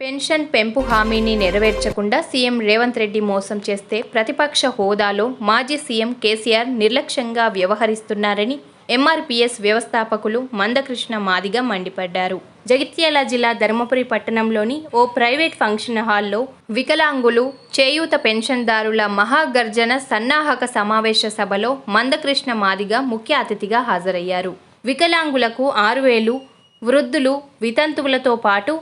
Pension పెంపు హామీని నెరవేర్చకుండా CM Revanth Reddy మోసం చేస్తే ప్రతిపక్ష హోదాలో మాజీ సీఎం కేసీఆర్ నిర్లక్ష్యంగా వ్యవహరిస్తున్నారని ఎంఆర్పీఎస్ వ్యవస్థాపకులు మందకృష్ణ మాదిగ మండిపడ్డారు. జగిత్యాల జిల్లా ధర్మపురి పట్టణంలోని ఓ ప్రైవేట్ ఫంక్షన్ హాల్లో వికలాంగులు చేయూత పెన్షన్దారుల మహాగర్జన సన్నాహక సమావేశ సభలో మందకృష్ణ మాదిగ ముఖ్య అతిథిగా హాజరయ్యారు. వికలాంగులకు ఆరు వేలు వృద్ధులు వితంతువులతో పాటు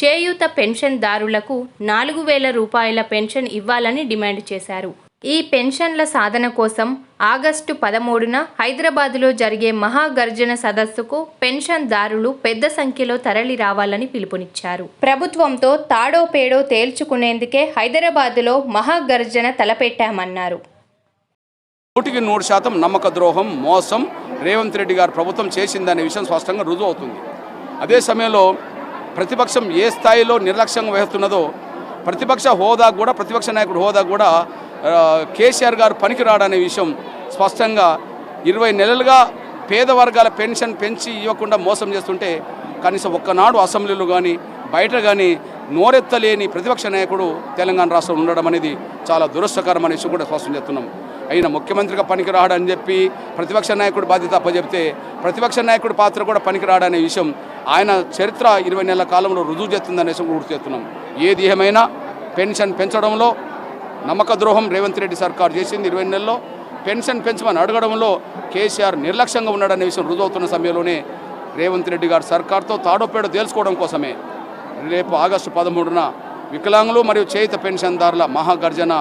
చేయూత పెన్షన్దారులకు నాలుగు వేల రూపాయల పెన్షన్ ఇవ్వాలని డిమాండ్ చేశారు. ఈ పెన్షన్ల సాధన కోసం ఆగస్టు పదమూడున హైదరాబాదులో జరిగే మహాగర్జన సదస్సుకు పెన్షన్దారులు పెద్ద సంఖ్యలో తరలి రావాలని పిలుపునిచ్చారు. ప్రభుత్వంతో తాడో పేడో తేల్చుకునేందుకే హైదరాబాదులో మహాగర్జన తలపెట్టామన్నారు. నూటికి నూరు శాతం నమ్మక ద్రోహం మోసం రేవంత్ రెడ్డి గారు ప్రభుత్వం చేసిందనే విషయం స్పష్టంగా రుజువు అవుతుంది అదే సమయంలో ప్రతిపక్షం ఏ స్థాయిలో నిర్లక్ష్యంగా వహిస్తున్నదో ప్రతిపక్ష హోదా కూడా ప్రతిపక్ష నాయకుడు హోదా కూడా కేసీఆర్ గారు పనికి రాడనే విషయం స్పష్టంగా ఇరవై నెలలుగా పేద వర్గాల పెన్షన్ పెంచి ఇవ్వకుండా మోసం చేస్తుంటే కనీసం ఒక్కనాడు అసెంబ్లీలో కానీ బయట కానీ నోరెత్తలేని ప్రతిపక్ష నాయకుడు తెలంగాణ రాష్ట్రంలో ఉండడం అనేది చాలా దురస్థకరం అనేసి విషయం కూడా స్పష్టం చేస్తున్నాం. అయిన ముఖ్యమంత్రిగా పనికిరాడని చెప్పి ప్రతిపక్ష నాయకుడు బాధ్యత అప్పచెప్తే ప్రతిపక్ష నాయకుడి పాత్ర కూడా పనికిరాడనే విషయం ఆయన చరిత్ర ఇరవై నెలల కాలంలో రుజువు చేస్తుందనే విషయం గుర్తు చేస్తున్నాం. ఏది ఏమైనా పెన్షన్ పెంచడంలో నమ్మక ద్రోహం రేవంత్ రెడ్డి సర్కార్ చేసింది ఇరవై నెలల్లో. పెన్షన్ పెంచమని అడగడంలో కేసీఆర్ నిర్లక్ష్యంగా ఉన్నాడనే విషయం రుజువుతున్న సమయంలోనే రేవంత్ రెడ్డి గారు సర్కార్తో తాడోపేడో తేల్చుకోవడం కోసమే. రేపు ఆగస్టు పదమూడున వికలాంగులు మరియు చేయిత పెన్షన్దారుల మహాగర్జన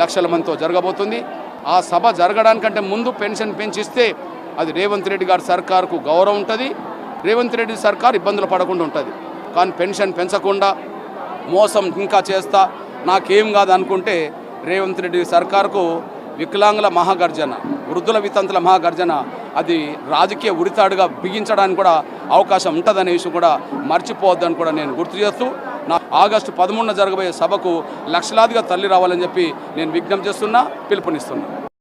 లక్షల మందితో జరగబోతుంది. ఆ సభ జరగడానికంటే ముందు పెన్షన్ పెంచిస్తే అది రేవంత్ రెడ్డి గారి సర్కార్కు గౌరవం ఉంటుంది. రేవంత్ రెడ్డి సర్కార్ ఇబ్బందులు పడకుండా ఉంటుంది. కానీ పెన్షన్ పెంచకుండా మోసం ఇంకా చేస్తా నాకేం కాదు అనుకుంటే రేవంత్ రెడ్డి సర్కార్కు వికలాంగుల మహాగర్జన వృద్ధుల వితంతుల మహాగర్జన అది రాజకీయ ఉరితాడుగా బిగించడానికి కూడా అవకాశం ఉంటుందనే విషయం కూడా మర్చిపోవద్దని కూడా నేను గుర్తు చేస్తూ నా ఆగస్టు పదమూడున జరగబోయే సభకు లక్షలాదిగా తల్లి రావాలని చెప్పి నేను విజ్ఞప్తి చేస్తున్నా పిలుపునిస్తున్నా.